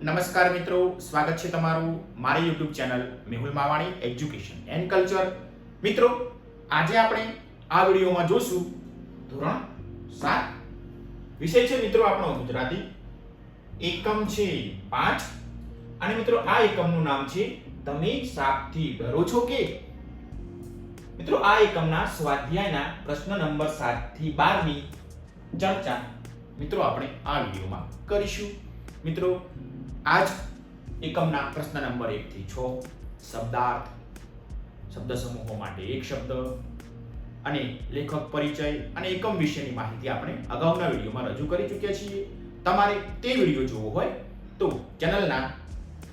નમસ્કાર મિત્રો, સ્વાગત છે તમારું મારી YouTube channel Mehul Mavani education and culture મિત્રો, આજે આપણે આ વિડીયોમાં જોશું ધોરણ સાત. વિષય છે મિત્રો આપણો ગુજરાતી. એકમ છે પાંચ. અને મિત્રો, આ એકમનું નામ છે તમે સાપથી ડરો છો કે? મિત્રો, આ એકમના સ્વાધ્યાયના પ્રશ્ન નંબર સાતથી બાર ચર્ચા મિત્રો, આપણે આ વિડીયોમાં કરીશું. મિત્રો આજ એકમના પ્રશ્ન નંબર 1 થી 6 શબ્દાર્થ, શબ્દ સમૂહો માટે એક શબ્દ અને લેખક પરિચય અને એકમ વિશેની માહિતી આપણે અગાઉના વિડીયોમાં રજૂ કરી ચૂક્યા છીએ. તમારે તે વીડિયો જોવો હોય તો ચેનલના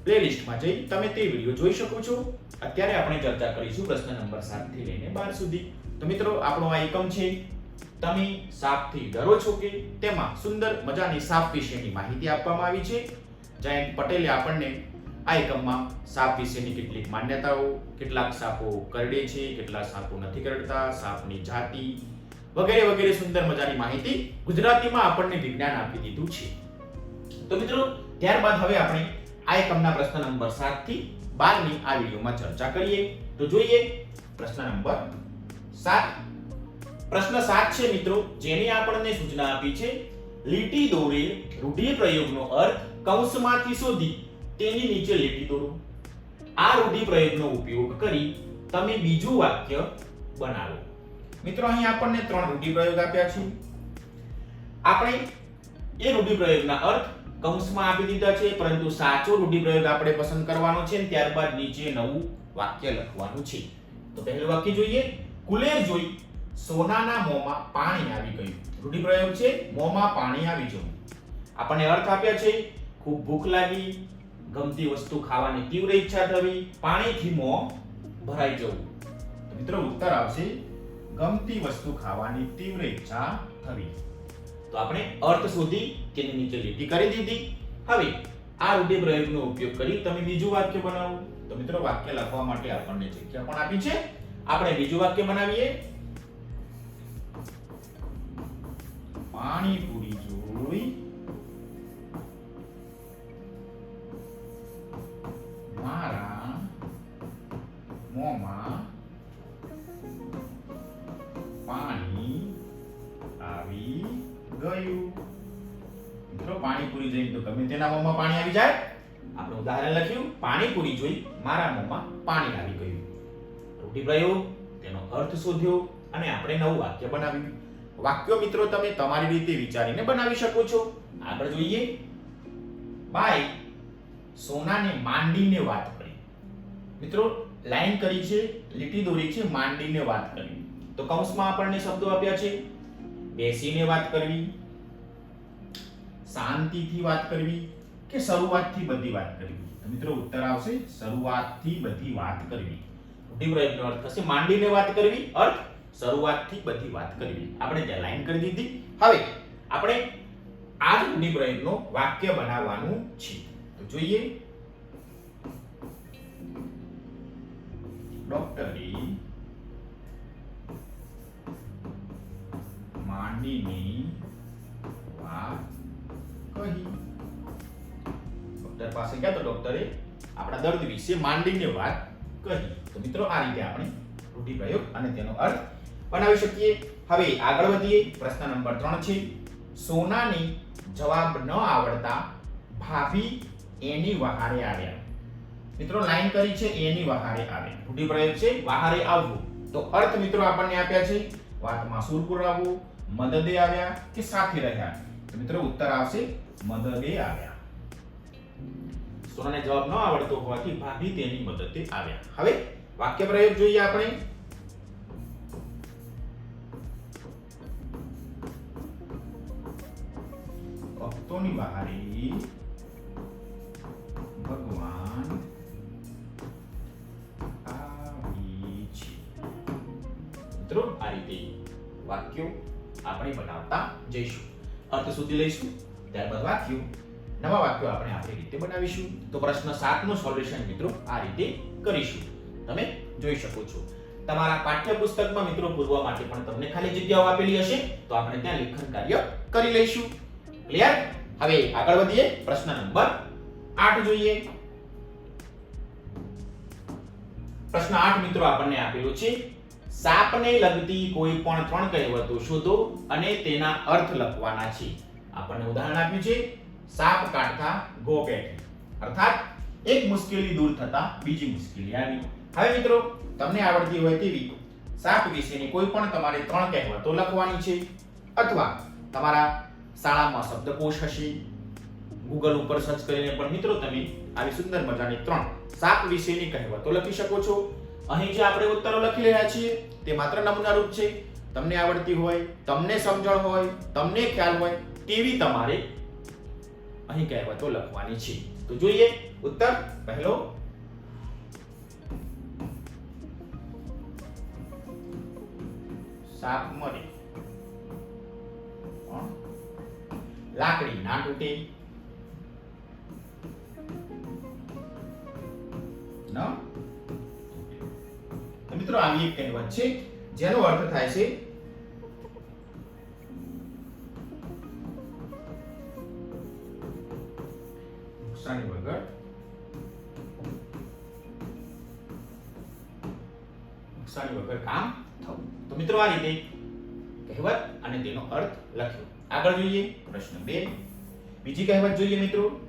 પ્લેલિસ્ટમાં જઈ તમે તે વીડિયો જોઈ શકો છો. અત્યારે આપણે ચર્ચા કરીશું પ્રશ્ન નંબર 7 થી લઈને 12 સુધી. તો મિત્રો, આપણો આ એકમ છે. તમે સાપથી ડરો છો કે? તેમાં સુંદર મજાની સાપ વિશેની માહિતી આપવામાં આવી છે. જયંત પટેલે આપણને આ એકમમાં સાપ વિશેની કેટલીક માન્યતાઓ, કેટલાક સાપો કરડે છે કેટલા સાપો નથી કરડતા, સાપની જાતિ વગેરે વગેરે સુંદર મજાની માહિતી ગુજરાતીમાં આપણને વિજ્ઞાન આપી દીધું છે. તો મિત્રો, ત્યારબાદ હવે આપણે આ એકમના પ્રશ્ન નંબર 7 થી 12 ની આ વિડીયોમાં ચર્ચા કરીએ. તો જોઈએ પ્રશ્ન નંબર 7 પ્રશ્ન 7 છે મિત્રો, જેની આપણને સૂચના આપી છે, લીટી દોરેલ રૂઢિપ્રયોગનો અર્થ કૌંસમાંથી શોધી તેની નીચે લીટી દોરો. આ રૂઢિપ્રયોગનો ઉપયોગ કરી તમે બીજું વાક્ય બનાવો. મિત્રો, અહીં આપણને ત્રણ રૂઢિપ્રયોગ આપ્યા છે. આપણે એ રૂઢિપ્રયોગના અર્થ કૌંસમાં આપી દીધા છે, પરંતુ સાચો રૂઢિપ્રયોગ આપણે પસંદ કરવાનો છે અને ત્યારબાદ નીચે નવું વાક્ય લખવાનું છે. તો પહેલું વાક્ય જોઈએ. કુલેર જોઈ સોનાના મોંમાં પાણી આવી ગયું. રૂઢિપ્રયોગ છે, મોંમાં પાણી આવી જવું. આપણને અર્થ આપ્યા છે ખૂબ ભૂખ લાગી, ગમતી વસ્તુ ખાવાની તીવ્ર ઈચ્છા થવી, પાણીથી મોં ભરાઈ જવું. મિત્રો ઉત્તર આવશે, ગમતી વસ્તુ ખાવાની તીવ્ર ઈચ્છા થવી. તો આપણે અર્થ શોધી તેની નીચે લીટી કરી દીધી. હવે આ રૂઢિપ્રયોગનો ઉપયોગ કરી તમે બીજું વાક્ય બનાવો. તો મિત્રો વાક્ય લખવા માટે આપણને જગ્યા પણ આપી છે. આપણે બીજું વાક્ય બનાવીએ. પાણીપુરી જોઈ. મારા મોંમાં પાણી આવી ગયું મિત્રો, પાણીપુરી જોઈ તો ગમે તેના મોંમાં પાણી આવી જાય. આપણે ઉદાહરણ લખ્યું, પાણીપુરી જોઈ મારા મોંમાં પાણી આવી ગયું. રૂઢિપ્રયોગ તેનો અર્થ શોધ્યો અને આપણે નવું વાક્ય બનાવ્યું. વાક્યો મિત્રો, તમે તમારી રીતે વિચારીને બનાવી શકો છો. આગળ જોઈએ. બાય સોનાને માંડીને વાત કરી. મિત્રો, લાઈન કરી છે, લીટી દોરી છે, માંડીને વાત કરવી. તો કૌંસમાં આપણને શબ્દો આપ્યા છે. બેસીને વાત કરવી. શાંતિથી વાત કરવી કે શરૂઆતથી બધી વાત કરવી? મિત્રો, ઉત્તર આવશે, શરૂઆતથી બધી વાત કરવી. રૂઢિપ્રયોગનો અર્થ થશે, માંડીને વાત કરવી. અર્થ, શરૂઆતથી બધી વાત કરવી. આપણે ત્યાં લાઈન કરી દીધી. હવે, આપણે આ જ રૂઢિપ્રયોગનો વાક્ય બનાવવાનું છે. જોઈએ ડોક્ટરી માંડીની વાત કહી ડોક્ટર પાસે ગયા તો ડોક્ટરે આપણા દર્દ વિશે માંડીને વાત કહી તો મિત્રો આ રીતે આપણે રૂઢિપ્રયોગ અને તેનો અર્થ બનાવી શકીએ હવે આગળ વધીએ પ્રશ્ન નંબર ત્રણ છે સોનાની જવાબ ન આવડતા ભાભી એની વહારે આવ્યા મિત્રો, લાઈન કરી છે, એની વહારે આવે. રૂઢિપ્રયોગ છે, વહારે આવવું. તો અર્થ મિત્રો આપણને આપ્યા છે, વાતમાં સુર પુરાવવું મદદે આવ્યા કે સાથે રહ્યા? મિત્રો, ઉત્તર આવશે, મદદે આવ્યા. સોનાને જવાબ ન આવડતો હોવાથી ભાભી તેની મદદે આવ્યા. હવે વાક્ય પ્રયોગ જોઈએ આપણે. ભક્તોની બહારી ભગવાન મિત્રો, આ રીતે વાક્યો આપણે બનાવતા જઈશું. અર્થ સુધી લઈશું, ત્યારબાદ વાક્યો. નવા વાક્યો આપણે આપણી રીતે બનાવીશું. તો પ્રશ્ન 7 નું સોલ્યુશન મિત્રો આ રીતે કરીશું. તમે જોઈ શકો છો. તમારા પાઠ્યપુસ્તકમાં મિત્રો પૂરવા માટે પણ તમને ખાલી જગ્યાઓ આપેલી હશે, તો આપણે ત્યાં લેખન કાર્ય કરી લઈશું. ક્લિયર હવે આગળ વધીએ પ્રશ્ન નંબર આઠ જોઈએ. પ્રશ્ન આઠ મિત્રો આપણને આપેલો છે. સાપને લગતી કોઈ પણ ત્રણ કહેવતો શોધો અને તેના અર્થ લખવાના છે. આપણને ઉદાહરણ આપ્યું છે. સાપ કાઢતા ગો બેઠી અર્થાત, એક મુશ્કેલી દૂર થતા બીજી મુશ્કેલી આવી. હવે મિત્રો, તમને આવડતી હોય તેવી સાપ વિશેની કોઈ પણ તમારે ત્રણ કહેવતો લખવાની છે. અથવા તમારા શાળામાં શબ્દકોશ હશે ગૂગલ ઉપર સર્ચ કરીને પણ મિત્રો તમે આવી સુંદર મજાની ત્રણ સાપ વિશેની કહેવતો લખી શકો છો. અહીં જે આપણે ઉત્તરો લખી રહ્યા છીએ, તે માત્ર નમૂનારૂપ છે. તમને આવડતી હોય, તમને સમજણ હોય, તમને ખ્યાલ હોય, તેવી તમારે અહીં કહેવતો લખવાની છે. તો જોઈએ ઉત્તર, પહેલો. સાપ મરે. લાકડી ના તૂટે. મિત્રો આવી એક કહેવત છે. જેનો અર્થ થાય છે, નુકસાની વગર નુકસાની વગર કામ થવું. તો મિત્રો આ રીતે કહેવત અને તેનો અર્થ લખ્યો. આગળ જોઈએ પ્રશ્ન બે. બીજી કહેવત જોઈએ મિત્રો.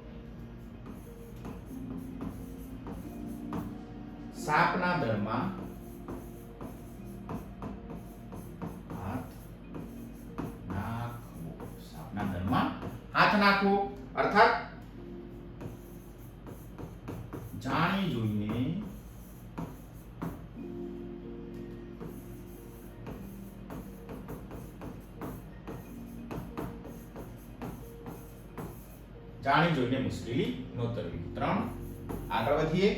સાપના દરમાં હાથ નાખવો. સાપના દરમાં હાથ નાખવો. અર્થાત જાણી જોઈને જાણી જોઈને મુશ્કેલી નોતરવી ત્રણ, આગળ વધીએ.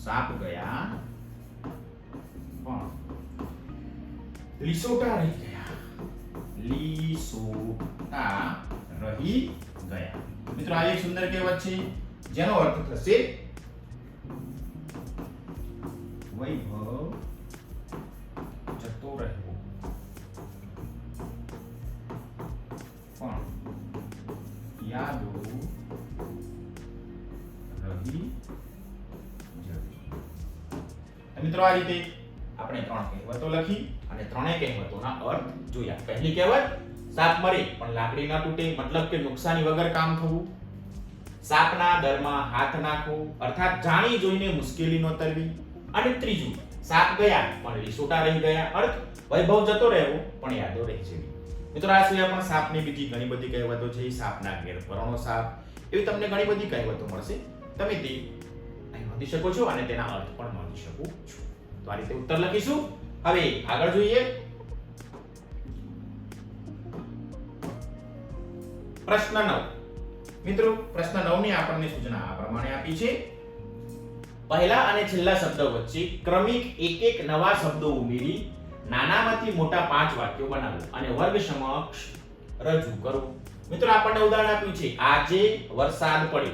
સાપ ગયા પણ લીસોટા રહી ગયા લીસોટા રહી ગયા મિત્રો આ એક સુંદર કહેવત છે જેનો અર્થ થશે વૈભવ મિત્રો, આ રીતે આપણે ત્રણ કહેવતો લખી અને ત્રણેય કહેવતોના અર્થ જોયા. પહેલી કહેવત, સાપ મરે, પણ લાકડી ના તૂટે, મતલબ કે નુકસાની વગર કામ થવું. સાપના દરમાં હાથ નાખવો અર્થાત જાણી જોઈને મુશ્કેલી નોતરવી અને ત્રીજું, સાપ ગયા, પણ લીસોટા રહી ગયા. અર્થ, વૈભવ જતો રહેવો, પણ યાદો રહી જવી મિત્રો, આ સિવાય પણ સાપની બીજી ઘણી બધી કહેવતો છે. સાપના ઘેર પરણો સાપ. એવી તમને ઘણી બધી કહેવતો મળશે. તમે તે અહીં નોંધી શકો છો અને તેના અર્થ પણ નોંધી શકો છો. આ રીતે ઉત્તર લખીશું. હવે આગળ જોઈએ. પ્રશ્ન નવ. મિત્રો, પ્રશ્ન નવની આપણને સૂચના આ પ્રમાણે આપી છે. પહેલા અને છેલ્લા શબ્દ વચ્ચે ક્રમિક એક એક નવા શબ્દો ઉમેરી નાનામાંથી મોટા પાંચ વાક્યો બનાવો અને વર્ગ સમક્ષ રજૂ કરો. મિત્રો, આપણને ઉદાહરણ આપ્યું છે. આજે વરસાદ પડ્યો.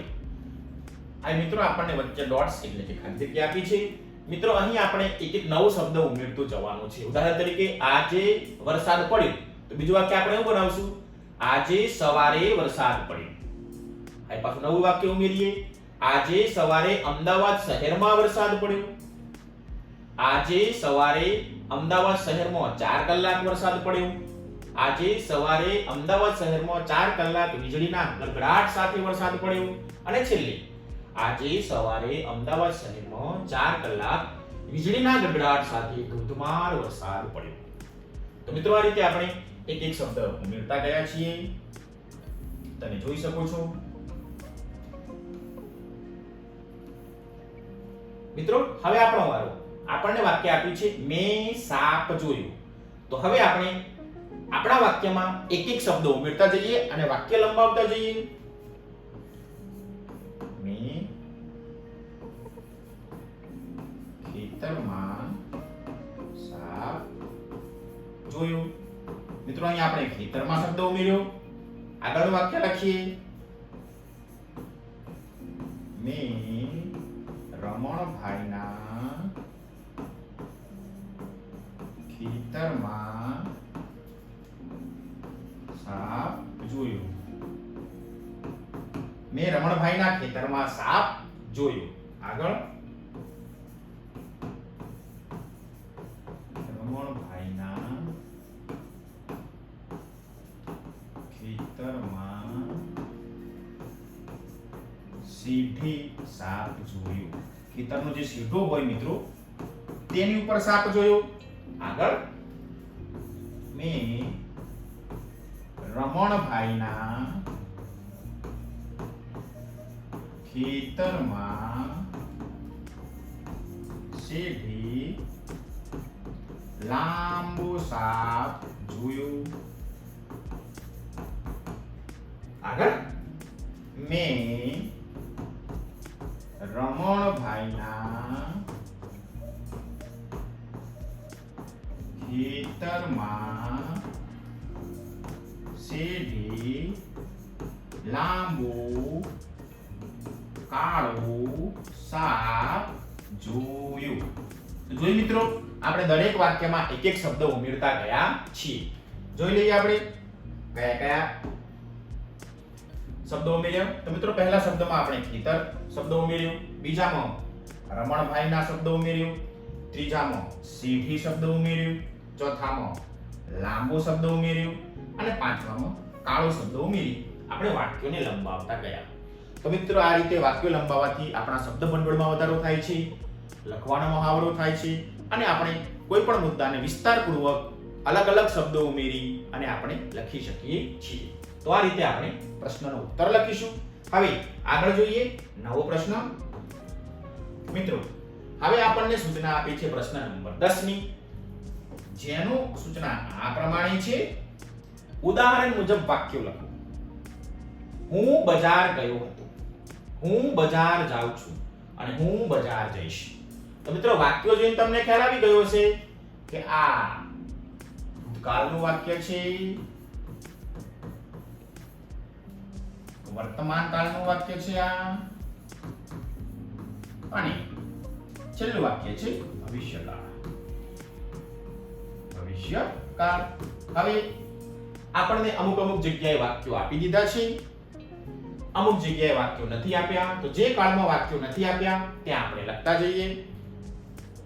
આ મિત્રો, આપણને વચ્ચે ડોટ્સ એટલે કે ખાલી જગ્યા આપી છે. મિત્રો, અહીં આપણે એક એક નવો શબ્દ ઉમેરતો જવાનો છે. ઉદાહરણ તરીકે, આજે વરસાદ પડ્યો. તો બીજું વાક્ય આપણે શું બનાવશું? આજે સવારે વરસાદ પડ્યો. અહીં પાછું નવું વાક્ય ઉમેરીએ. આજે સવારે અમદાવાદ શહેરમાં વરસાદ પડ્યો. આજે સવારે અમદાવાદ શહેરમાં ચાર કલાક વરસાદ પડ્યો. આજે સવારે અમદાવાદ શહેરમાં ચાર કલાક વીજળીના ગડગડાટ સાથે વરસાદ પડ્યો. અને છેલ્લે આજે સવારે અમદાવાદ શહેરમાં ચાર કલાક વીજળીના ગડગડાટ સાથે ધોધમાર વરસાદ પડ્યો. તો મિત્રો, આ રીતે આપણે એક એક શબ્દ ઉમેરતા ગયા છીએ. તમે જોઈ શકો છો. મિત્રો, હવે આપણો વારો. આપણને વાક્ય આપ્યું છે, મેં સાપ જોયું. તો હવે આપણે આપણા વાક્યમાં એક એક શબ્દો ઉમેરતા જઈએ અને વાક્ય લંબાવતા જઈએ. જોયું. મિત્રો, અહીંયા આપણે ખેતરમાં શબ્દ ઉમેર્યો. આગળનું વાક્ય લખીએ. મે રમણભાઈના ખેતરમાં સાપ જોયું. મેં રમણભાઈના ખેતરમાં સાપ જોયો. આગળ. સાપ જોયો. આગળ? મેં રમણભાઈના ખેતરમાં સીધી લાંબો સાપ જોયો. આગળ? મેં રમણભાઈના ખેતરમાં સીધી લાંબો કાળો સાપ જોયું. તો જોઈ મિત્રો, આપણે દરેક વાક્યમાં એક એક શબ્દ ઉમેરતા ગયા છીએ. જોઈ લઈએ આપણે. કયા કયા શબ્દો ઉમેર્યા? તો મિત્રો, પહેલા શબ્દમાં આપણે ખેતર શબ્દ ઉમેર્યો, બીજામાં રમણભાઈના શબ્દ ઉમેર્યો, ત્રીજામાં સીઢી શબ્દ ઉમેર્યો ચોથામાં લાંબો શબ્દ ઉમેર્યો અને પાંચમામાં કાળો શબ્દ ઉમેરી. આપણે વાક્યોને લંબાવતા ગયા. તો મિત્રો, આ રીતે વાક્યો લંબાવવાથી આપણા શબ્દ ભંડોળમાં વધારો થાય છે, લખવાનો મહાવરો થાય છે અને આપણે કોઈ પણ મુદ્દાને વિસ્તારપૂર્વક અલગ અલગ શબ્દો ઉમેરી અને આપણે લખી શકીએ છીએ. તો આ રીતે આપણે પ્રશ્નનો ઉત્તર લખીશું. હવે આગળ જોઈએ નવો પ્રશ્ન. મિત્રો, હવે આપણને સૂચના આપી છે પ્રશ્ન નંબર 10 ની જેનું સૂચના આ પ્રમાણે છે. ઉદાહરણ મુજબ વાક્યો લખો. હું બજાર ગયો હતો. હું બજાર જાઉં છું અને હું બજાર જઈશ. તો મિત્રો, વાક્યો જોઈને તમને ખ્યાલ આવી ગયો હશે કે આ ભૂતકાળનું વાક્ય છે. વર્તમાન કાળનું વાક્ય છે આ. અને છેલ્લું વાક્ય છે ભવિષ્યકાળ. ભવિષ્યકાળ હવે આપણને અમુક અમુક જગ્યાએ વાક્યો આપી દીધા છે. અમુક જગ્યાએ વાક્યો નથી આપ્યા. તો જે કાળમાં વાક્યો નથી આપ્યા, ત્યાં આપણે લખતા જઈએ.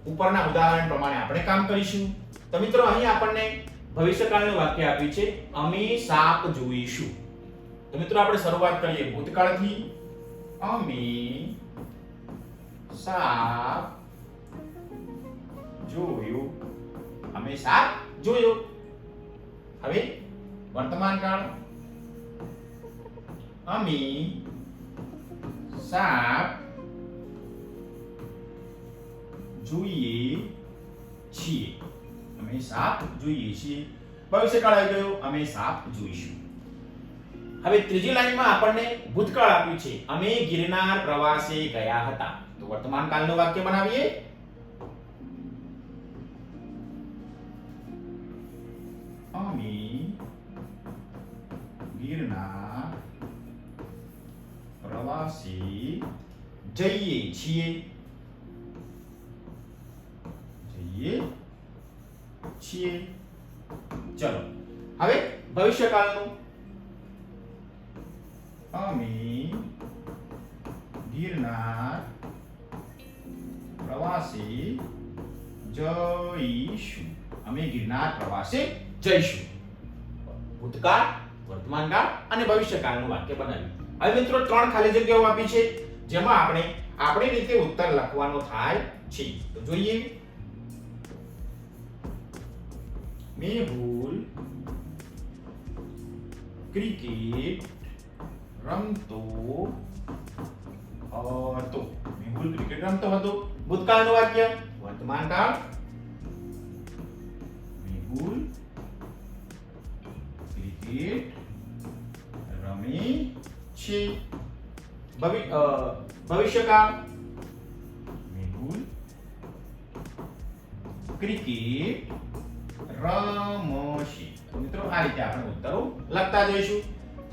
ઉપરના ઉદાહરણ પ્રમાણે આપણે કામ કરીશું. તો મિત્રો, અહીં આપણને ભવિષ્યકાળનું વાક્ય આપ્યું છે, અમે સાપ જોઈશું. તો મિત્રો, આપણે શરૂઆત કરીએ ભૂતકાળથી. અમે સાપ જોયો. સાપ જોયો. હવે વર્તમાન કાળ. અમે સાપ જોઈએ છીએ. અમે સાપ જોઈએ છીએ. ભવિષ્યકાળ આવી ગયો. અમે સાપ જોઈશું. હવે ત્રીજી લાઈનમાં આપણને ભૂતકાળ આપ્યું છે. અમે ગિરનાર પ્રવાસે ગયા હતા. તો વર્તમાન કાળનું વાક્ય બનાવીએ. અમે ગિરનાર પ્રવાસે જઈએ છીએ જઈએ છીએ ચલો, હવે ભવિષ્યકાળનું. અમે ગિરનાર પ્રવાસી જઈશું અમે ગિરનાર પ્રવાસે જઈશું. ભૂતકાળ, વર્તમાનકાળ અને ભવિષ્યકાળનું વાક્ય બનાવ્યું. હવે મિત્રો, ત્રણ ખાલી જગ્યાઓ આપી છે, જેમાં આપણે આપણી રીતે ઉત્તર લખવાનો થાય છે. તો જોઈએ. મેહુલ ક્રિકેટ રમતો હતો. મેહુલ ક્રિકેટ રમતો હતો. ભૂતકાળનું વાક્ય, વર્તમાનકાળ. મેહુલ ક્રિકેટ રમી છે ભવિ ભવિષ્યકાળ મેહુલ ક્રિકેટ રમશે મિત્રો આ રીતે આપણે ઉત્તરો લખતા જઈશું.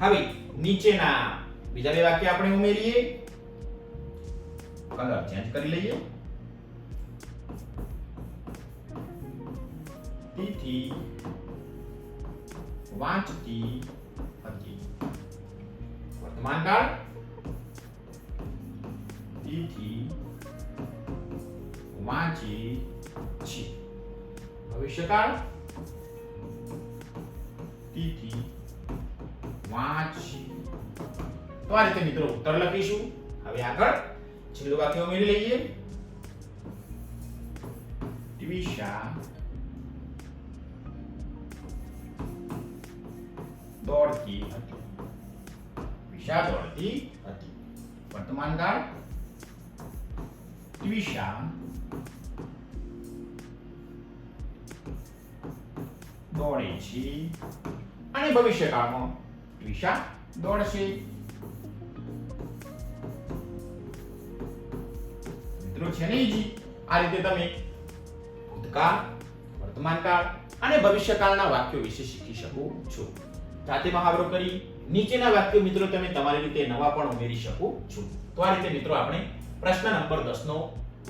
હવે નીચેના બીજા બે વાક્ય આપણે ઉમેરીએ. કલર ચેન્જ કરી લઈએ. તેથી વાંચતી હતી વર્તમાન કાળ તીથી વાંચી છે ભવિષ્યકાળ તિથિ વાંચી તો આ રીતે મિત્રો ઉત્તર લખીશું હવે આગળ છેલ્લું વાક્ય ઉમેરી લઈએ ટ્વિશા દોડતી હતી વિશા દોડતી હતી વર્તમાન કાળ ટ્વિશા દોડે છે અને ભવિષ્યકાળમાં ટ્વિશા દોડશે મિત્રો છે ને આ રીતે તમે ભૂતકાળ વર્તમાનકાળ અને ભવિષ્યકાળના વાક્યો વિશે શીખી શકો છો જાતે મહાવરો કરી નીચેના વાક્યો મિત્રો તમે તમારી રીતે નવા પણ ઉમેરી શકો છો. તો આ રીતે મિત્રો આપણે પ્રશ્ન નંબર 10 નો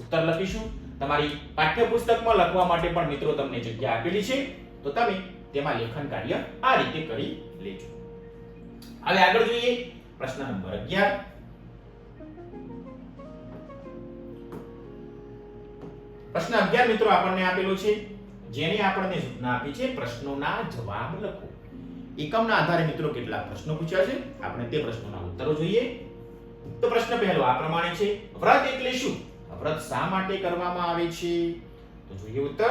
ઉત્તર લખીશું. તમારી પાઠ્યપુસ્તકમાં લખવા માટે પણ મિત્રો તમને જગ્યા આપેલી છે. તો તમે તેમાં લેખન કાર્ય આ રીતે કરી લેજો. હવે આગળ જોઈએ પ્રશ્ન નંબર 11 પ્રશ્ન 11 મિત્રો આપણને આપેલો છે. જેને આપણને સૂચના આપી છે, પ્રશ્નોના જવાબ લખો. એકમના આધારે મિત્રો કેટલા પ્રશ્નો પૂછ્યા છે. આપણે તે પ્રશ્નોના ઉત્તરો જોઈએ. તો પ્રશ્ન પહેલો આ પ્રમાણે છે. વ્રત એટલે શું? વ્રત શા માટે કરવામાં આવે છે? તો જોઈએ ઉત્તર.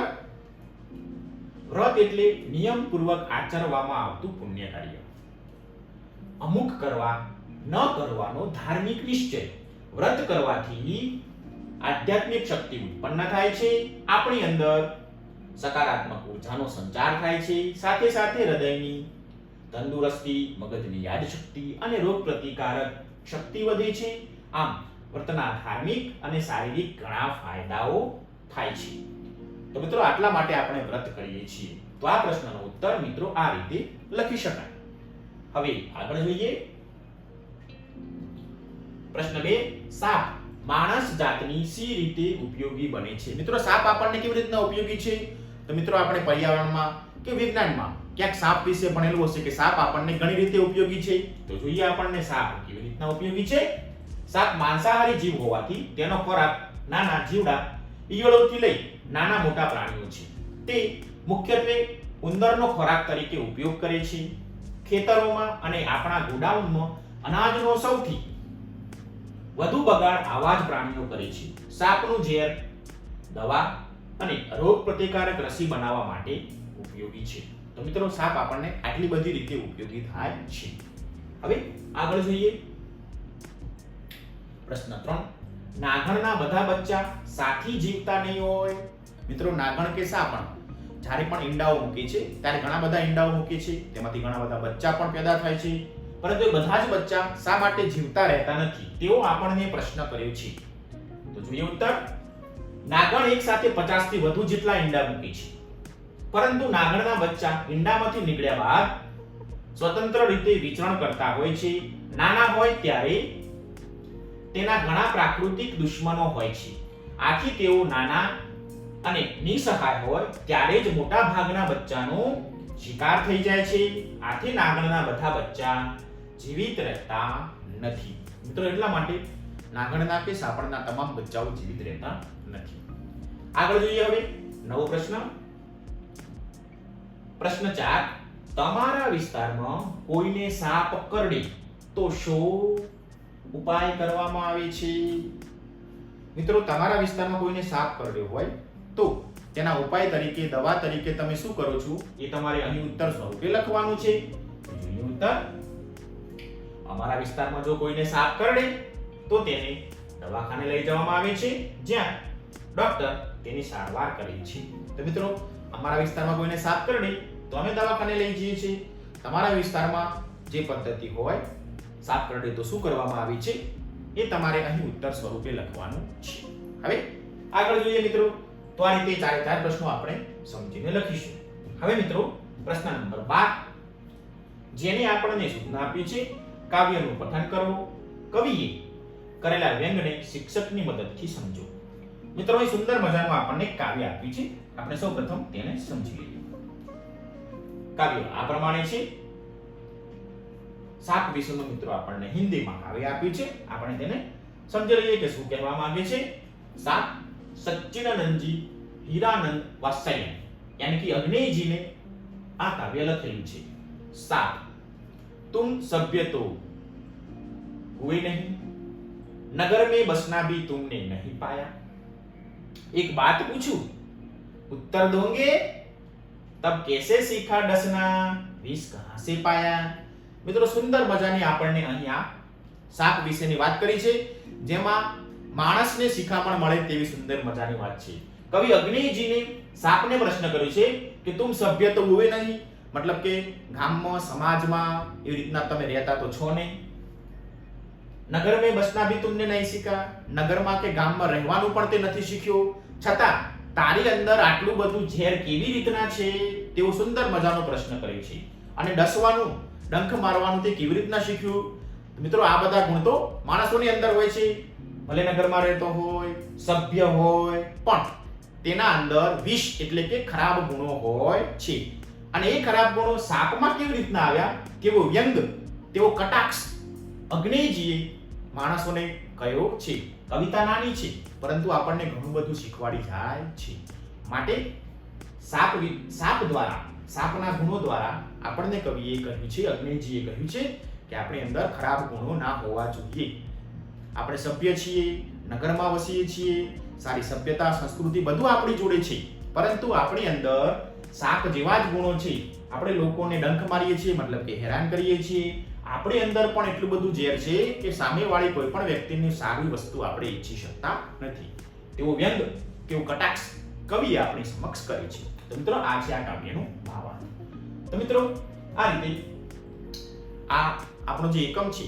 વ્રત એટલે નિયમપૂર્વક આચરવામાં આવતું પુણ્ય કાર્ય. અમુક કરવા, ન કરવાનો ધાર્મિક નિશ્ચય. વ્રત કરવાથી આધ્યાત્મિક શક્તિ ઉત્પન્ન થાય છે. આપણી અંદર સકારાત્મક ઉર્જાનો સંચાર થાય છે. સાથે સાથે હૃદયની તંદુરસ્તી મગજની યાદશક્તિ અને રોગ પ્રતિકારક શક્તિ વધે છે. આમ વર્તના ધાર્મિક અને શારીરિક ઘણા ફાયદાઓ થાય છે. તો મિત્રો, આટલા માટે આપણે વ્રત કરીએ છીએ. તો આ પ્રશ્નનો ઉત્તર મિત્રો આ રીતે લખી શકાય. હવે આગળ જોઈએ. પ્રશ્ન બે, સાપ માણસ જાતની સી રીતે ઉપયોગી બને છે? મિત્રો, સાપ આપણને કેવી રીતના ઉપયોગી છે? તો મિત્રો, આપણે પર્યાવરણમાં કે વિજ્ઞાનમાં? ક્યાંક સાપ વિશે ભણેલું હશે કે સાપ આપણને ઘણી રીતે ઉપયોગી છે? તો જોઈએ આપણને સાપ કેવી રીતના ઉપયોગી છે? સાપ માંસાહારી જીવ હોવાથી તેનો ખોરાક નાના જીવડા ઈયળોથી લઈ નાના મોટા પ્રાણીઓ છે. તે મુખ્યત્વે ઉંદરનો ખોરાક તરીકે ઉપયોગ કરે છે. ખેતરોમાં અને આપણા ગોડાઉનમાં અનાજનો સૌથી વધુ બગાડ આવા જ પ્રાણીઓ કરે છે. સાપનું ઝેર, દવા અને રોગ પ્રતિકારક રસી બનાવવા માટે ઉપયોગી છે. તો મિત્રો સાપ આપણને આટલી બધી રીતે ઉપયોગી થાય છે. હવે આગળ જોઈએ. પ્રશ્ન ત્રણ. નાગણના બધા બચ્ચા સાથી જીવતા નહીં હોય. મિત્રો, નાગણ કે સાપણ જ્યારે પણ ઈંડાઓ મૂકે છે, ત્યારે ઘણા બધા ઈંડાઓ મૂકે છે. તેમાંથી ઘણા બધા બચ્ચા પણ પેદા થાય છે. પરંતુ એ બધા જ બચ્ચા શા માટે જીવતા રહેતા નથી? તેવો આપણને પ્રશ્ન કર્યો છે. તો જોઈએ ઉત્તર. નાગણ એક સાથે 50 થી વધુ જેટલા ઈંડા મૂકે છે. પરંતુ નાગણના બચ્ચા ઈંડામાંથી નીકળ્યા બાદ સ્વતંત્ર રીતે વિચરણ કરતા હોય છે. નાના હોય ત્યારે તેના ઘણા પ્રાકૃતિક દુશ્મનો હોય છે. આથી તેઓ નાના અને નિસહાય હોય ત્યારે જ મોટા ભાગના બચ્ચાનો શિકાર થઈ જાય છે. આથી નાગણના બધા બચ્ચા જીવિત રહેતા નથી. મિત્રો, એટલા માટે નાગણના કે સાપણના તમામ બચ્ચાઓ જીવિત રહેતા નથી. આગળ જોઈએ હવે નવો પ્રશ્ન. પ્રશ્ન ચાર, તમારા વિસ્તારમાં કોઈને સાપ કરડે? તો શું ઉપાય કરવામાં આવે છે? મિત્રો, તમારા વિસ્તારમાં કોઈને સાપ કરડ્યો હોય તો તેના ઉપાય તરીકે, દવા તરીકે તમે શું કરો છો? એ તમારે અહીં ઉત્તર સ્વરૂપે લખવાનું છે. ઉત્તર, અમારા વિસ્તારમાં જો કોઈને સાપ કરડે, તો તેને દવાખાને લઈ જવામાં આવે છે. જ્યાં ડોક્ટર તેની સારવાર કરે છે. તો મિત્રો અમારા વિસ્તારમાં કોઈને સાપ કરડે તો અમે દવાખાને લઈ જઈએ છીએ. તમારા વિસ્તારમાં જે પદ્ધતિ હોય સાપ કરડે તો શું કરવામાં આવી છે, એ તમારે અહીં ઉત્તર સ્વરૂપે લખવાનું છે. હવે આગળ જોઈએ મિત્રો, તો આ રીતે ચારે ચાર પ્રશ્નો આપણે સમજીને લખીશું. હવે મિત્રો, પ્રશ્ન નંબર બાર. જેને આપણને સૂચના આપી છે, કાવ્યનું પઠન કરો. કવિએ કરેલા વ્યંગને શિક્ષકની મદદથી સમજો. મિત્રો, એ સુંદર મજાનું આપણને કાવ્ય આપ્યું છે. આપણે સૌ પ્રથમ તેને સમજી લઈએ. કાવ્ય આ પ્રમાણે છે. સાત વિષયનું મિત્રો આપણને હિન્દીમાં કાવ્ય આપ્યું છે. આપણે તેને સમજી લઈએ કે શું કહેવા માંગે છે. સાત, સચ્ચિદાનંદજી, હીરાનંદ વાસયન યાની કે અગ્નેયજીને આ કાવ્ય લખેલું છે. સાત, તુમ સભ્ય તો हुए નહીં, નગર में બસના भी तुमने નહીં પાયા. एक बात पूछूं उत्तर दोगे तब कैसे सीखा डसना विष कहां से पाया મિત્રો સુંદર મજાની આપણને અહીંયા સાપ વિશેની વાત કરી છે જેમાં માણસને શિખામણ મળે તેવી સુંદર મજાની વાત છે કવિ અગ્નિજીને સાપને પ્રશ્ન કર્યો છે કે તુમ સભ્ય તો હુએ નહીં મતલબ કે ગામમાં સમાજમાં એવી રીતના તમે રહેતા તો છો નહીં નગર મેં બસના ભી તુમને નહીં શીખા નગરમાં કે ગામમાં રહેવાનું પણ તે નથી શીખ્યો. છતાં, તારી અંદર આટલું બધું ઝેર કેવી રીતના છે તેવો સુંદર મજાનો પ્રશ્ન કર્યો છે. અને ડસવાનું, ડંખ મારવાનું તે કેવી રીતના શીખ્યું? મિત્રો, આ બધા ગુણ તો માણસોની અંદર હોય છે. ભલે નગરમાં રહેતો હોય, સભ્ય હોય, પણ તેના અંદર વિષ એટલે કે ખરાબ ગુણો હોય છે. અને એ ખરાબ ગુણો સાપમાં કેવી રીતના આવ્યા? કેવો વ્યંગ તેવો કટાક્ષ, અગ્નેયજીએ માણસોને કયો છે? કવિતા નાની છે, પરંતુ આપણને ઘણું બધું શીખવાડી જાય છે. માટે સાપ સાપ દ્વારા, સાપના ગુણો દ્વારા આપણને કવિએ કહ્યું છે અગ્નિજીએ કહ્યું છે કે આપણી અંદર ખરાબ ગુણો ના હોવા જોઈએ. આપણે સભ્ય છીએ, નગરમાં વસીએ છીએ, સારી સભ્યતા, સંસ્કૃતિ બધું આપણી જોડે છે. પરંતુ આપણી અંદર સાપ જેવા જ ગુણો છે. આપણે લોકોને ડંખ મારીએ છીએ, મતલબ કે હેરાન કરીએ છીએ. આપણી અંદર પણ એટલું બધું ઝેર છે કે સામેવાળી કોઈ પણ વ્યક્તિની સારી વસ્તુ આપણે ઈચ્છી શકતા નથી. તેવો વ્યંગ તેવો કટાક્ષ કવિએ આપણી સમક્ષ કરે છે. તો મિત્રો, આ છે આ કાવ્યનું ભાવાર્થ. તો મિત્રો, આ રીતે આ આપણો જે એકમ છે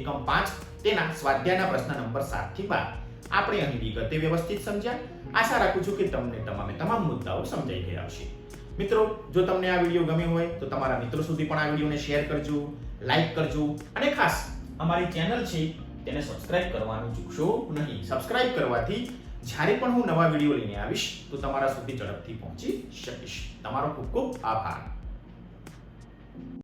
એકમ પાંચ, તેના સ્વાધ્યાયના પ્રશ્ન નંબર સાતથી બાર, આપણે અહીં વિગતે વ્યવસ્થિત સમજ્યા. આશા રાખું છું કે તમને તમામે તમામ મુદ્દાઓ સમજાઈ ગયા હશે. મિત્રો, જો તમને આ વીડિયો ગમ્યો હોય, તો તમારા મિત્રો સુધી પણ આ વિડીયોને શેર કરજો. લાઈક કરજો અને ખાસ અમારી ચેનલ છે તેને સબસ્ક્રાઇબ કરવાનું ચૂકશો નહીં. સબસ્ક્રાઇબ કરવાથી જ્યારે પણ હું નવા વીડિયો લઈને આવીશ તો તમારા સુધી ઝડપથી પહોંચી શકીશ. તમારો ખૂબ ખૂબ આભાર.